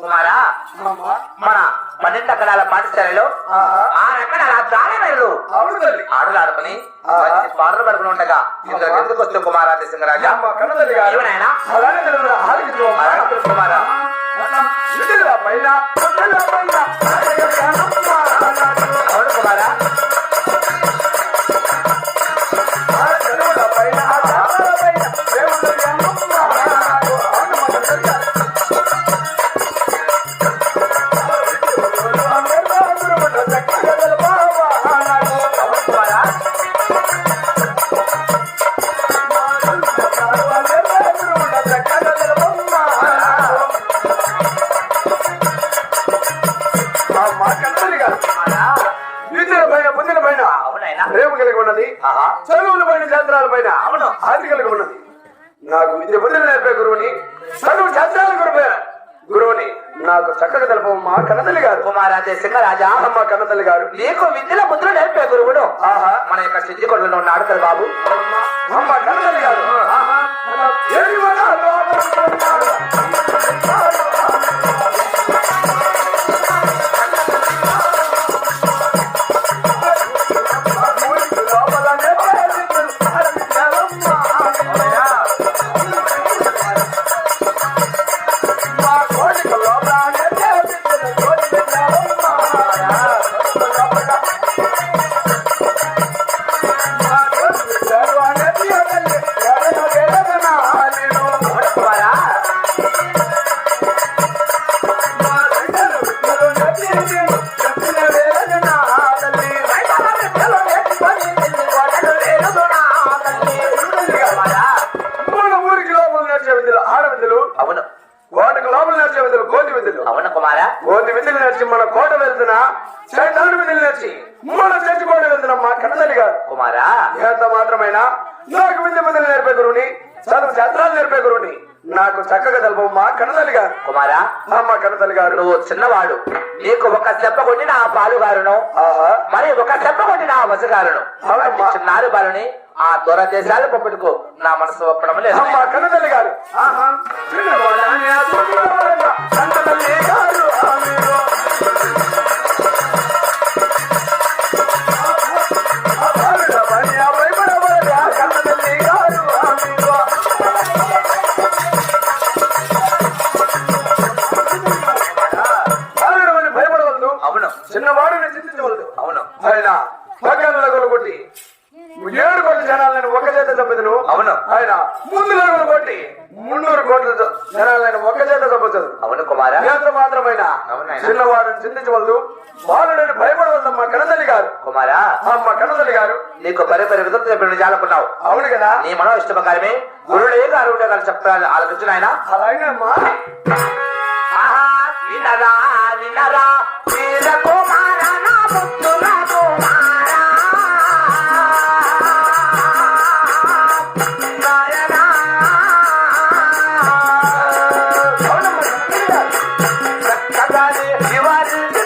కుమారా మన పన్నెండు అక్కడాల పాఠశాలలో. ఆరు అక్కడాల తల్లి ఆటలు ఆడుకుని పాటలు పడుకుని ఉండగా ఇందులో ఎందుకు వస్తే కుమారా సింగరాజా కన్నతల్లి అవును. ఆది కలిగి ఉన్నది. నాకు విద్య బుద్ధులు నేర్పే గురువుని చదువు శాస్త్రాల గురువు గురువుని నాకు చక్కగా తెలపమ్మా కన్నతల్లి గారు. కుమారా సింగరాజా అమ్మ కన్నతల్లి గారు. నీకు విద్యల ముద్ర నేర్పే గురువుడు. ఆహా. మన యొక్క సిద్ధికొండలో ఉన్నాడు కదా బాబు. అమ్మ కన్నతల్లి గారు. ఆహా. ఎంత మాత్రమైనా? నాకు విద్య బుద్ధులు నేర్పే గురువుని చదువు శాస్త్రాలు నేర్పే గురువుని. నాకు చక్కగా తెలప. మా కన్నతల్లి గారు. కుమారా అమ్మ కన్నతల్లి గారు. నువ్వు చిన్నవాడు. నీకు ఒక చెప్ప కొట్టిన ఆ పాలుగారును ఆహా. మరి ఒక చెప్ప కొట్టిన ఆ వసగారును. చిన్నారు బాలుని ఆ దూర దేశాలు పంపుటకు నా మనసు ఒప్పడం లేదు. అమ్మ కన్నతల్లి గారు. అవును. ఆయన పక్కన కొట్టి ఏడు కోట్ల జనాలను ఒక చేత చంపదును అవును. ఆయన ముందు కొట్టి మున్నూరు కోట్ల జనాలను ఒక చేత చంపదు అవును కుమారా. ఎంత మాత్రమైన. చిన్నవాడిని చింతించవద్దు బాలుడని భయపడవద్దమ్మా కన్నతల్లి గారు. కుమారా. అమ్మ కన్నతల్లి గారు. నీకు పరి పరి విధంగా చెప్పిన జాలకున్నావు. అవును కదా? నీ మనో ఇష్ట ప్రకారమే గురుడు గారు గారు చెప్తాను ఆలోచించిన ఆయన అలాగే అమ్మా ఆహా, వినరా వినరా. you are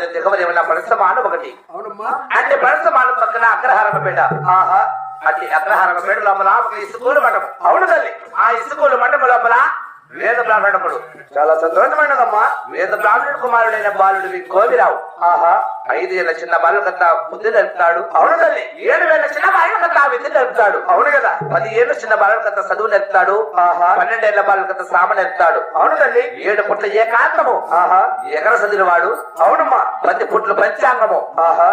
వేరు దిగవరి ఉన్న పరిశ్రమాను ఒకటి. అవునమ్మా. అట్టి పరిశ్రమాను పక్కన అగ్రహారం పేట. ఆహా. అట్టి అగ్రహారం పేట లోపల ఒక ఇసుకూలు మండపం. అవును తల్లి. ఆ ఇసుకూలు మండపం లోపల వేద బ్రాహ్మణుడు. చాలా సంతోషమైనదమ్మా. వేద బ్రాహ్మణుడు కుమారుడైన బాలుడివి కోవిరావు. ఆహా ఐదు ఏళ్ళ చిన్న బాలుకంత బుద్ధి నేర్పుతాడు అవును తల్లి ఏడు వేల చిన్న బాలుకంత విద్య నేర్పుతాడు అవును కదా పది ఏళ్ళు చిన్న బాలుకంత చదువు నేర్పుతాడు ఆహా. పన్నెండేళ్ళ బాలుకంత సామ నేర్పుతాడు అవును తల్లి. ఏడు పుట్ల ఏకాంతము. ఆహా. ఎగర చదివినవాడు. అవునమ్మా. పది పుట్లు పంచాంగము. ఆహా.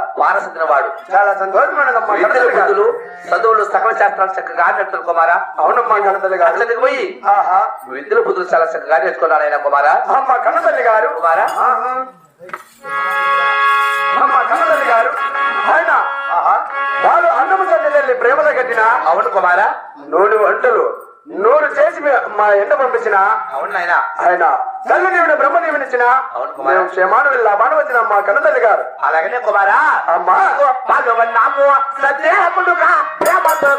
చాలా సంతోషమైనదమ్మా విద్యలు కన్నతల్లి గారు బుద్ధులు చదువులు సకల శాస్త్రాలు చక్కగా నేర్పుతారు కుమారా. అవునమ్మా కన్నతల్లి గారు అట్లకి పోయి. ఆహా. విద్యలు బుద్ధులు చాలా చక్కగా నేర్చుకున్నాడు ఆయన కుమారా. అమ్మా కన్నతల్లి గారు. కుమారా. ఆహా. ప్రేమలో కట్టిన అవును కుమారా. నూనె వంటలు. నూరు చేసి మీ- ఎండ పంపించిన అవును నాయన. ఆయన. తల్లి దేవుని బ్రహ్మ అవును కుమారా. మేము క్షేమాను లాభాను వచ్చిన మా కన్నతల్లి గారు. అలాగనే కుమారా. అమ్మా. పాల్గొన్నాము సత్యముడుగా ప్రేమతో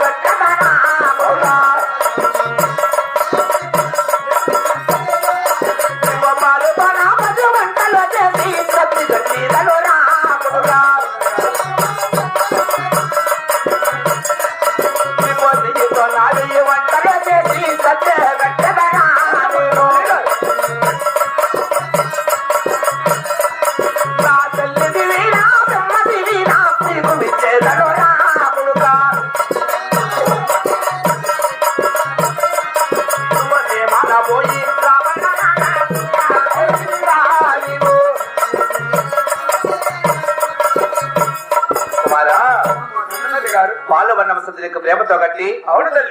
పాలు వన్న వసతులకు ప్రేమతో కట్టి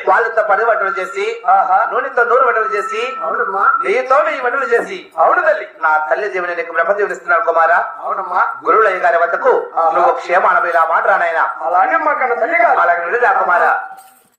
వాళ్ళతో పది వంటలు చేసి ఆహా. నూనెతో నూరు వంటలు చేసి అవునమ్మా. నెయ్యితో వెయ్యి వంటలు చేసి. అవును తల్లి. నా తల్లి దేవుని నీకు బ్రహ్మదేవుని ఇస్తున్నాను కుమారా. అవునమ్మా. గురువులయ్య గారి వద్దకు. నువ్వు క్షేమాన ఇలా మాట రానాయన అలాగే మా కన్న తల్లి అలాగే కుమారా.